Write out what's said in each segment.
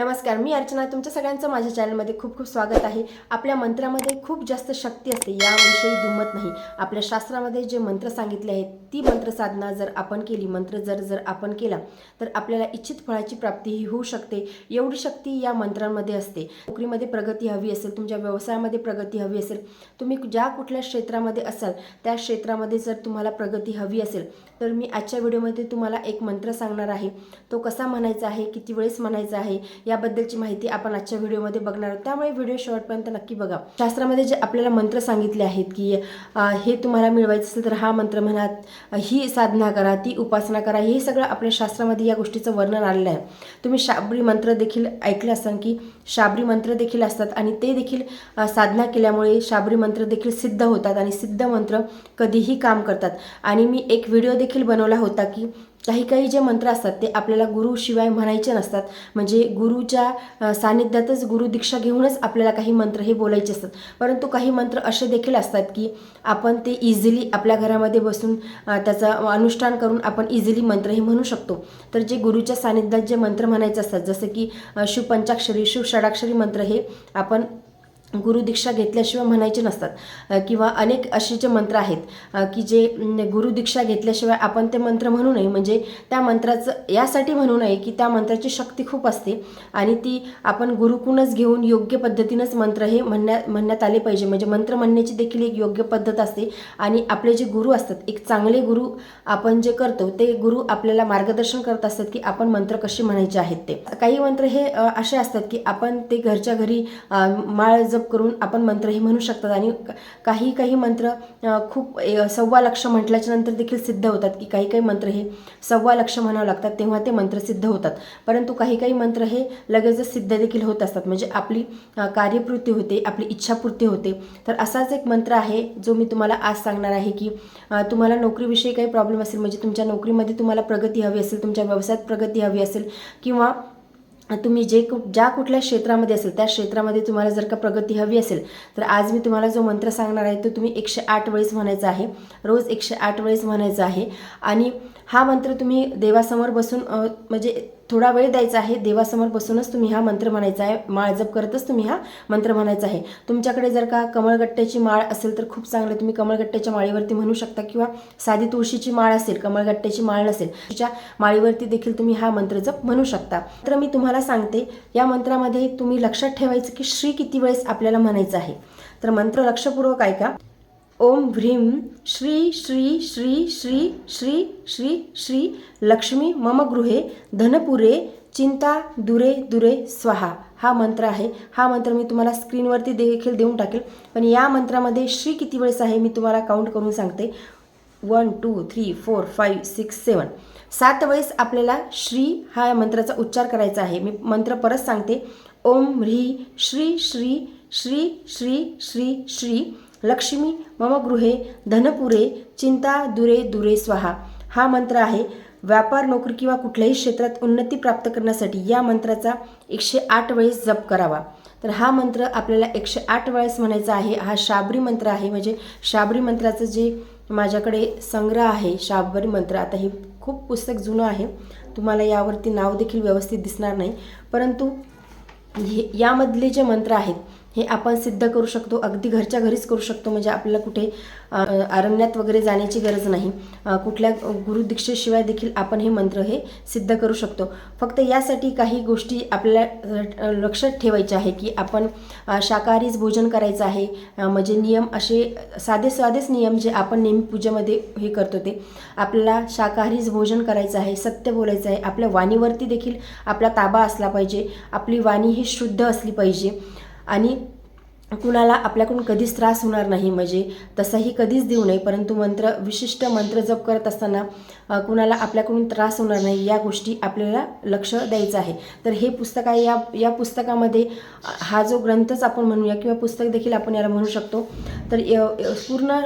नमस्कार मी अर्चना. तुमच्या सगळ्यांचं माझ्या चॅनलमध्ये खूप खूप स्वागत आहे. आपल्या मंत्रामध्ये खूप जास्त शक्ती असते याविषयी दुमत नाही. आपल्या शास्त्रामध्ये जे मंत्र सांगितले आहेत ती मंत्र साधना जर आपण केली मंत्र जर जर आपण केला तर आपल्याला इच्छित फळाची प्राप्ती ही होऊ शकते. एवढी शक्ती या मंत्रांमध्ये असते. नोकरीमध्ये प्रगती हवी असेल तुमच्या व्यवसायामध्ये प्रगती हवी असेल तुम्ही ज्या कुठल्या क्षेत्रामध्ये असाल त्या क्षेत्रामध्ये जर तुम्हाला प्रगती हवी असेल तर मी आजच्या व्हिडिओमध्ये तुम्हाला एक मंत्र सांगणार आहे. तो कसा म्हणायचा आहे किती वेळेस म्हणायचा आहे याबद्दलची माहिती आपण आजच्या व्हिडिओमध्ये बघणार आहोत. त्यामुळे व्हिडिओ शॉर्टपर्यंत नक्की बघा. शास्त्रामध्ये जे आपल्याला मंत्र सांगितले आहेत की हे तुम्हाला मिळवायचं असेल तर हा मंत्र म्हणा ही साधना करा ती उपासना करा हे सगळं आपल्या शास्त्रामध्ये या गोष्टीचं वर्णन आलेलं आहे. तुम्ही शाबरी मंत्र देखील ऐकले असाल की शाबरी मंत्र देखील असतात आणि ते देखील साधना केल्यामुळे शाबरी मंत्र देखील सिद्ध होतात आणि सिद्ध मंत्र कधीही काम करतात. आणि मी एक व्हिडिओ देखील बनवला होता की काही काही जे मंत्र असतात ते आपल्याला गुरुशिवाय म्हणायचे नसतात. म्हणजे गुरुच्या सानिध्यातच गुरु दीक्षा घेऊनच आपल्याला काही मंत्र हे बोलायचे असतात. परंतु काही मंत्र असे देखील असतात की आपण ते इझिली आपल्या घरामध्ये बसून त्याचं अनुष्ठान करून आपण इझिली मंत्र हे म्हणू शकतो. तर जे गुरुच्या सानिध्यात जे मंत्र म्हणायचे असतात जसं की शिवपंचाक्षरी शिवषडाक्षरी मंत्र हे आपण गुरुदीक्षा घेतल्याशिवाय म्हणायचे नसतात. किंवा अनेक असे जे मंत्र आहेत की जे गुरुदीक्षा घेतल्याशिवाय आपण ते मंत्र म्हणू नये. म्हणजे त्या मंत्राचं यासाठी म्हणू नये की त्या मंत्राची शक्ती खूप असते आणि ती आपण गुरुकूनच घेऊन योग्य पद्धतीनंच मंत्र हे म्हणण्या म्हणण्यात आले पाहिजे. म्हणजे मंत्र म्हणण्याची देखील एक योग्य पद्धत असते आणि आपले जे गुरु असतात एक चांगले गुरु आपण जे करतो ते गुरु आपल्याला मार्गदर्शन करत असतात की आपण मंत्र कसे म्हणायचे आहेत ते. काही मंत्र हे असे असतात की आपण ते घरच्या घरी माळ माळ जप करून आपण मंत्र हे म्हणू शकतात. आणि काही काही मंत्र खूप सव्वा लक्ष म्हटल्याच्या नंतर देखील सिद्ध होतात की काही काही मंत्र हे सव्वा लक्ष म्हणावं लागतात तेव्हा ते मंत्र सिद्ध होतात. परंतु काही काही मंत्र हे लगेचच सिद्ध देखील होत असतात म्हणजे आपली कार्यपूर्ती होते आपली इच्छापूर्ती होते. तर असाच एक मंत्र आहे जो मी तुम्हाला आज सांगणार आहे की तुम्हाला नोकरीविषयी काही प्रॉब्लेम असेल म्हणजे तुमच्या नोकरीमध्ये तुम्हाला प्रगती हवी असेल तुमच्या व्यवसायात प्रगती हवी असेल किंवा तुम्ही जे कु ज्या कुठल्या क्षेत्रामध्ये असेल त्या क्षेत्रामध्ये तुम्हाला जर का प्रगती हवी असेल तर आज मी तुम्हाला जो मंत्र सांगणार आहे तो तुम्ही एकशे आठ वेळेस म्हणायचा आहे. रोज एकशे आठ वेळेस म्हणायचा आहे. आणि हा मंत्र तुम्ही देवासमोर बसून म्हणजे थोडा वेळ द्यायचा आहे. देवासमोर बसूनच तुम्ही हा मंत्र म्हणायचा आहे. माळ जप करतच तुम्ही हा मंत्र म्हणायचा आहे. तुमच्याकडे जर का कमळगट्ट्याची माळ असेल तर खूप चांगलं. तुम्ही कमळगट्ट्याच्या माळीवरती म्हणू शकता किंवा साधी तुळशीची माळ असेल कमळगट्ट्याची माळ नसेल तिच्या माळीवरती देखील तुम्ही हा मंत्र जप म्हणू शकता. तर मी तुम्हाला सांगते या मंत्रामध्ये तुम्ही लक्षात ठेवायचं की श्री किती वेळेस आपल्याला म्हणायचं आहे. तर मंत्र लक्षपूर्वक ऐका. ओम ह्रीं श्री श्री श्री श्री श्री श्री श्री लक्ष्मी मम गृहे धनपुरे चिंता दुरे दुरे स्वाहा हा मंत्र आहे हा मंत्र मी तुम्हाला स्क्रीनवरती देखील देऊन टाकेल पण या मंत्रामध्ये श्री किती वेळेस आहे मी तुम्हाला काउंट करून सांगते one two three four five six seven सात वेळेस आपल्याला श्री हा मंत्राचा उच्चार करायचा आहे मी मंत्र परत सांगते ओम ह्री श्री श्री श्री श्री श्री श्री लक्ष्मी मम गृहे धनपुरे चिंता दुरे दुरे स्वाहा. हा मंत्र आहे. व्यापार नोकरी किंवा कुठल्याही क्षेत्रात उन्नती प्राप्त करण्यासाठी या मंत्राचा एकशे आठ वेळेस जप करावा. तर हा मंत्र आपल्याला एकशे आठ वेळेस म्हणायचा आहे. हा शाबरी मंत्र आहे. म्हणजे शाबरी मंत्राचं जे माझ्याकडे संग्रह आहे शाबरी मंत्र आता हे खूप पुस्तक जुनं आहे. तुम्हाला यावरती नाव देखील व्यवस्थित दिसणार नाही. परंतु हे यामधले जे मंत्र आहेत हे आपण सिद्ध करू शकतो अगदी घरच्या घरीच करू शकतो म्हणजे आपल्याला कुठे अरण्यात वगैरे जाण्याची गरज नाही. कुठल्या गुरुदीक्षेशिवाय देखील आपण हे मंत्र हे सिद्ध करू शकतो. फक्त यासाठी काही गोष्टी आपल्याला लक्षात ठेवायच्या आहे की आपण शाकाहारीच भोजन करायचं आहे. म्हणजे नियम असे साधे साधेच नियम जे आपण नेहमी पूजेमध्ये हे करतो ते. आपल्याला शाकाहारीच भोजन करायचं आहे सत्य बोलायचं आहे. आपल्या वाणीवरती देखील आपला ताबा असला पाहिजे. आपली वाणी ही शुद्ध असली पाहिजे. आणि कुणाला आपल्याकडून कधीच त्रास होणार नाही म्हणजे तसंही कधीच देऊ नये परंतु मंत्र विशिष्ट मंत्र जप करत असताना कुणाला आपल्याकडून त्रास होणार नाही या गोष्टी आपल्याला लक्ष द्यायचं आहे. तर हे पुस्तक आहे या या पुस्तकामध्ये हा जो ग्रंथच आपण म्हणूया किंवा पुस्तक देखील आपण याला म्हणू शकतो तर य- पूर्ण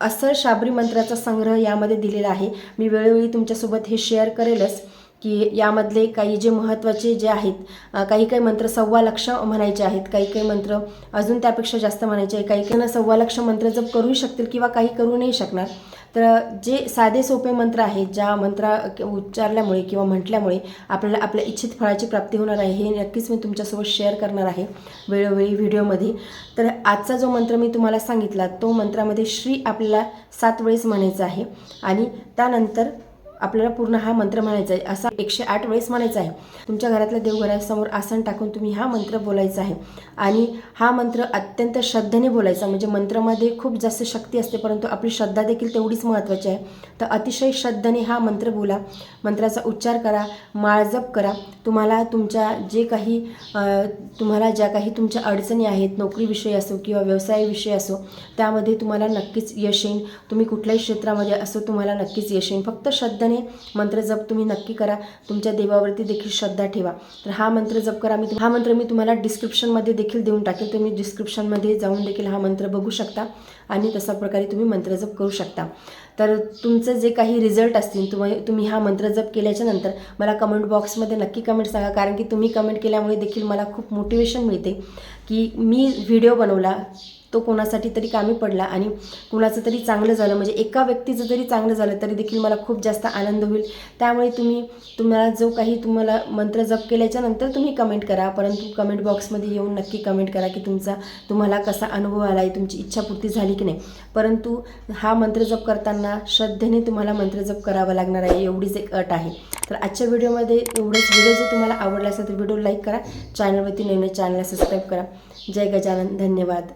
असं शाबरी मंत्राचा संग्रह यामध्ये दिलेला आहे. मी वेळोवेळी तुमच्यासोबत हे शेअर करेलच. की यामधले काही जे महत्त्वाचे जे आहेत काही काही मंत्र सव्वा लक्ष म्हणायचे आहेत काही काही मंत्र अजून त्यापेक्षा जास्त म्हणायचे आहे काही काहींना सव्वा लक्ष मंत्र जप करूही शकतील किंवा काही करू नाही शकणार तर जे साधे सोपे मंत्र आहेत ज्या मंत्रा उच्चारल्यामुळे किंवा म्हटल्यामुळे आपल्याला आपल्या इच्छित फळाची प्राप्ती होणार आहे हे नक्कीच मी तुमच्यासोबत शेअर करणार आहे वेळोवेळी व्हिडिओमध्ये तर आजचा जो मंत्र मी तुम्हाला सांगितला तो मंत्रामध्ये श्री आपल्याला सात वेळेस म्हणायचा आहे आणि त्यानंतर आपल्याला पूर्ण हा मंत्र म्हणायचा आहे. असा एकशे आठ वेळेस म्हणायचा आहे. तुमच्या घरातल्या देवघरासमोर आसन टाकून तुम्ही हा मंत्र बोलायचा आहे. आणि हा मंत्र अत्यंत श्रद्धेने बोलायचा म्हणजे मंत्रामध्ये खूप जास्त शक्ती असते परंतु आपली श्रद्धा देखील तेवढीच महत्त्वाची आहे. तर अतिशय श्रद्धेने हा मंत्र बोला. मंत्राचा उच्चार करा माळजप करा. तुम्हाला तुमच्या जे काही तुम्हाला ज्या काही तुमच्या अडचणी आहेत नोकरीविषयी असो किंवा व्यवसायाविषयी असो त्यामध्ये तुम्हाला नक्कीच यश येईन तुम्ही कुठल्याही क्षेत्रामध्ये असो तुम्हाला नक्कीच यश येईन फक्त श्रद्धेने मंत्र जप तुम्ही नक्की करा. तुमच्या देवावरती देखील श्रद्धा ठेवा. तर हा मंत्र जप करा. मी हा मंत्र मी तुम्हाला डिस्क्रिप्शनमध्ये देखील देऊन टाकेल तुम्ही डिस्क्रिप्शनमध्ये जाऊन देखील हा मंत्र बघू शकता. आणि तशा प्रकारे तुम्ही मंत्र जप करू शकता. तर तुमचं जे काही रिझल्ट असतील तुम्ही तुम्ही हा मंत्र जप केल्याच्यानंतर मला कमेंट बॉक्समध्ये नक्की कमेंट सांगा. कारण की तुम्ही कमेंट केल्यामुळे देखील मला खूप मोटिवेशन मिळते. की मी व्हिडिओ बनवला तो कोणासाठी तरी कामी पडला आणि कुणाचं तरी चांगलं झालं. म्हणजे एका व्यक्तीचं जरी चांगलं झालं तरी देखील मला खूप जास्त आनंद होईल. त्यामुळे तुम्ही तुम्हाला जो काही तुम्हाला मंत्र जप केल्याच्यानंतर तुम्ही कमेंट करा. परंतु कमेंट बॉक्समध्ये येऊन नक्की कमेंट करा की तुमचा तुम्हाला कसा अनुभव आला आहे तुमची इच्छापूर्ती झाली की नाही. परंतु हा मंत्र जप करताना श्रद्धेने तुम्हाला मंत्र जप करावा लागणार आहे. एवढीच एक अट आहे. तर आजच्या व्हिडिओमध्ये एवढंच. व्हिडिओ जर तुम्हाला आवडला असेल तर व्हिडिओ लाईक करा. चॅनलवरती नवीन चॅनलला सबस्क्राईब करा. जय गजानन. धन्यवाद.